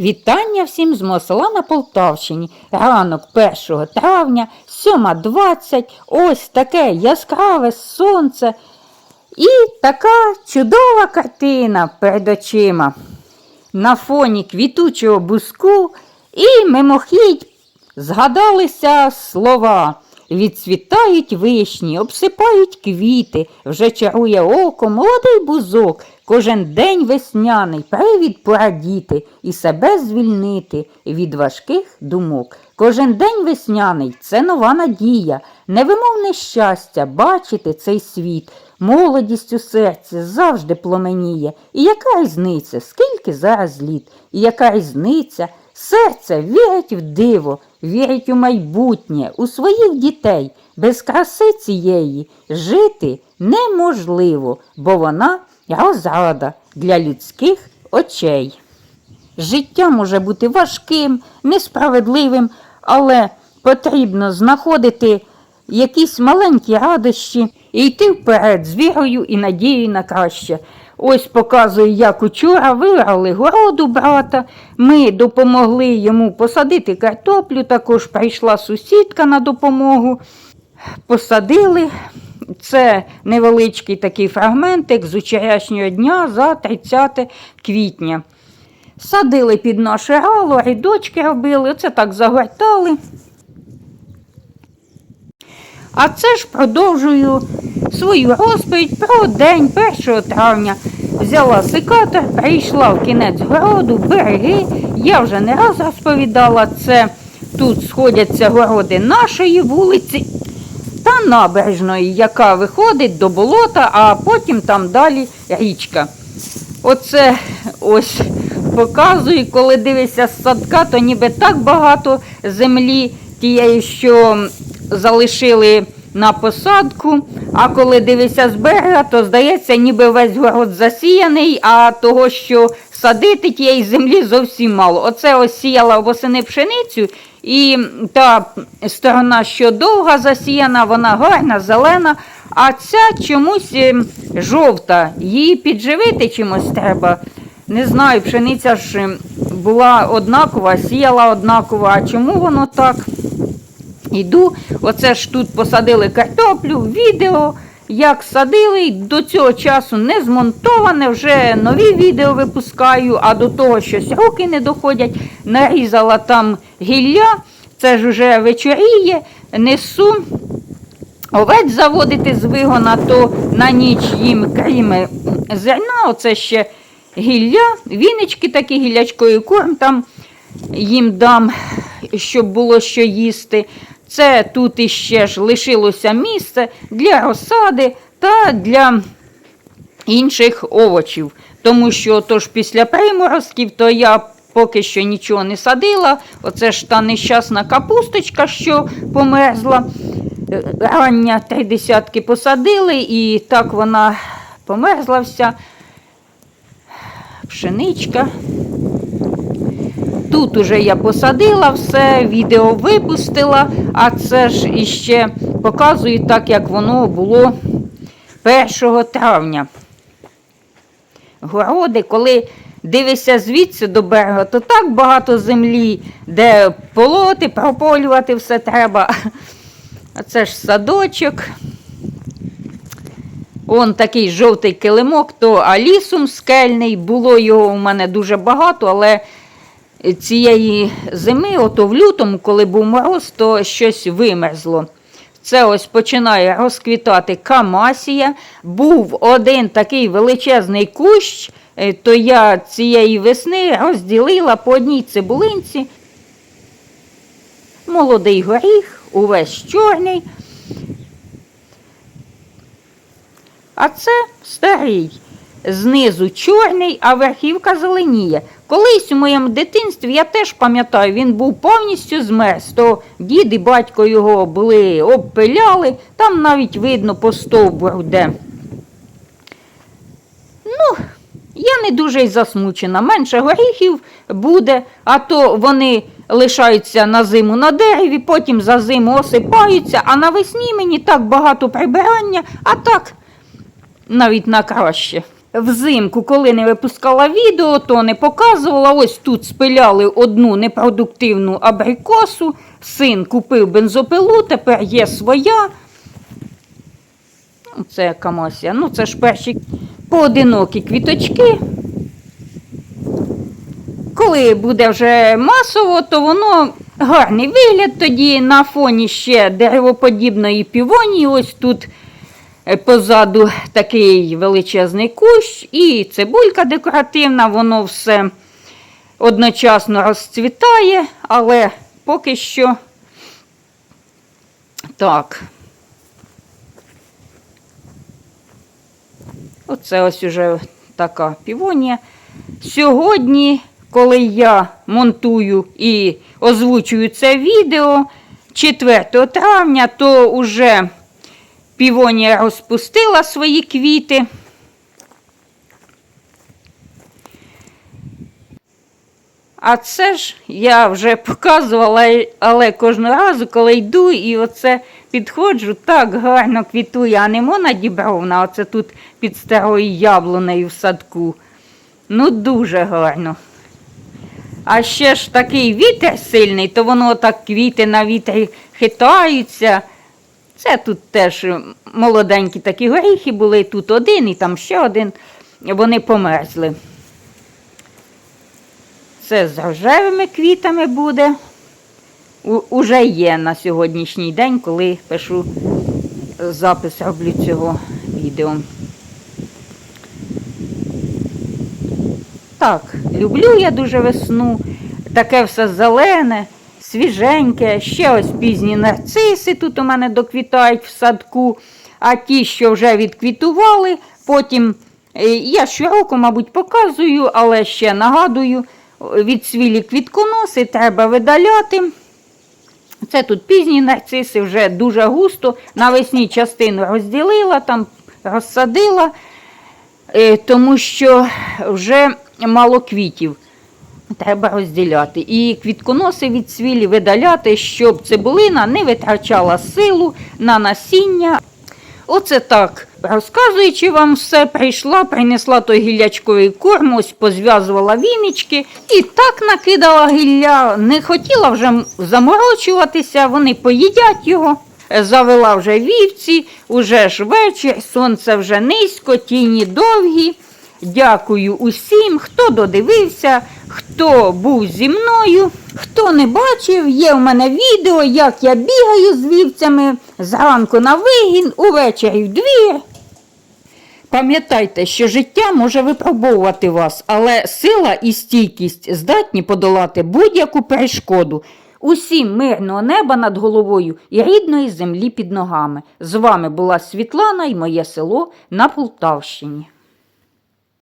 Вітання всім з мого на Полтавщині. Ранок 1 травня, 7.20, ось таке яскраве сонце і така чудова картина перед очима. На фоні квітучого буску і мимохідь згадалися слова. Відцвітають вишні, обсипають квіти, вже чарує око, молодий бузок, кожен день весняний, привід порадіти і себе звільнити від важких думок. Кожен день весняний це нова надія, невимовне щастя бачити цей світ. Молодість у серці завжди пломеніє. І яка різниця, скільки зараз літ, і яка різниця? Серце вірить в диво, вірить у майбутнє, у своїх дітей. Без краси цієї жити неможливо, бо вона розрада для людських очей. Життя може бути важким, несправедливим, але потрібно знаходити якісь маленькі радощі і йти вперед з вірою і надією на краще. Ось показую, як учора вирали городу брата. Ми допомогли йому посадити картоплю, також прийшла сусідка на допомогу. Посадили. Це невеличкий такий фрагментик з вчорашнього дня за 30 квітня. Садили під наше рало, рядочки робили, оце так загортали. А це ж продовжую свою розповідь про день 1 травня. Взяла секатор, прийшла в кінець городу, береги. Я вже не раз розповідала це. Тут сходяться городи нашої вулиці та набережної, яка виходить до болота, а потім там далі річка. Оце ось показую, коли дивишся з садка, то ніби так багато землі тієї, що залишили на посадку. А коли дивишся з берега, то здається, ніби весь город засіяний, а того, що садити тієї землі зовсім мало. Оце ось сіяла восени пшеницю, і та сторона, що довга засіяна, вона гарна, зелена, а ця чомусь ем, жовта. Її підживити чимось треба. Не знаю, пшениця ж була однакова, сіяла однакова. А чому воно так? Іду, оце ж тут посадили картоплю, відео, як садили, до цього часу не змонтоване, вже нові відео випускаю, а до того щось руки не доходять. Нарізала там гілля, це ж вже вечоріє, несу. Овець заводити з вигона, то на ніч їм крім зерна, оце ще гілля, вінички такі гілячкою корм там їм дам, щоб було що їсти. Це тут іще ж лишилося місце для розсади та для інших овочів. Тому що тож після приморозків, то я поки що нічого не садила. Оце ж та нещасна капусточка, що померзла. Рання три десятки посадили, і так вона померзла вся. Пшеничка. Тут уже я посадила все, відео випустила, а це ж іще показую так, як воно було 1 травня. Городи, коли дивишся звідси до берега, то так багато землі, де полоти, прополювати все треба. А це ж садочок. Он такий жовтий килимок, то алісум скельний. Було його у мене дуже багато, але цієї зими, ото в лютому, коли був мороз, то щось вимерзло. Це ось починає розквітати камасія. Був один такий величезний кущ, е, то я цієї весни розділила по одній цибулинці. Молодий горіх, увесь чорний. А це старий. Знизу чорний, а верхівка зеленіє. Колись у моєму дитинстві, я теж пам'ятаю, він був повністю змерз, то дід і батько його були обпиляли, там навіть видно по стовбуру де. Ну, я не дуже й засмучена. Менше горіхів буде, а то вони лишаються на зиму на дереві, потім за зиму осипаються, а навесні мені так багато прибирання, а так навіть на краще. Взимку, коли не випускала відео, то не показувала. Ось тут спиляли одну непродуктивну абрикосу. Син купив бензопилу, тепер є своя. Ну, Це камасія. Ну, це ж перші поодинокі квіточки. Коли буде вже масово, то воно гарний вигляд тоді на фоні ще деревоподібної півонії. Ось тут позаду такий величезний кущ і цибулька декоративна, воно все одночасно розцвітає, але поки що так. Оце ось уже така півонія. Сьогодні, коли я монтую і озвучую це відео 4 травня, то вже півонія розпустила свої квіти. А це ж я вже показувала, але кожного разу, коли йду і оце підходжу, так гарно квітує анемона дібровна, оце тут під старою яблунею в садку. Ну, дуже гарно. А ще ж такий вітер сильний, то воно так квіти на вітрі хитаються. Це тут теж молоденькі такі горіхи були, тут один і там ще один. Вони померзли. Це з рожевими квітами буде. Уже є на сьогоднішній день, коли пишу запис роблю цього відео. Так, люблю я дуже весну. Таке все зелене, свіженьке. Ще ось пізні нарциси тут у мене доквітають в садку, а ті, що вже відквітували, потім е, я щороку, мабуть, показую, але ще нагадую, відсвілі квітконоси треба видаляти. Це тут пізні нарциси, вже дуже густо. Навесні частину розділила, там розсадила, е, тому що вже мало квітів. Треба розділяти. І квітконоси від свілі видаляти, щоб цибулина не витрачала силу на насіння. Оце так, розказуючи вам все, прийшла, принесла той гіллячковий корм, ось позв'язувала вінички і так накидала гілля. Не хотіла вже заморочуватися, вони поїдять його. Завела вже вівці, уже ж вечір, сонце вже низько, тіні довгі. Дякую усім, хто додивився, хто був зі мною. Хто не бачив, є в мене відео, як я бігаю з вівцями зранку на вигін, увечері в двір. Пам'ятайте, що життя може випробовувати вас, але сила і стійкість здатні подолати будь-яку перешкоду. Усім мирного неба над головою і рідної землі під ногами. З вами була Світлана і моє село на Полтавщині.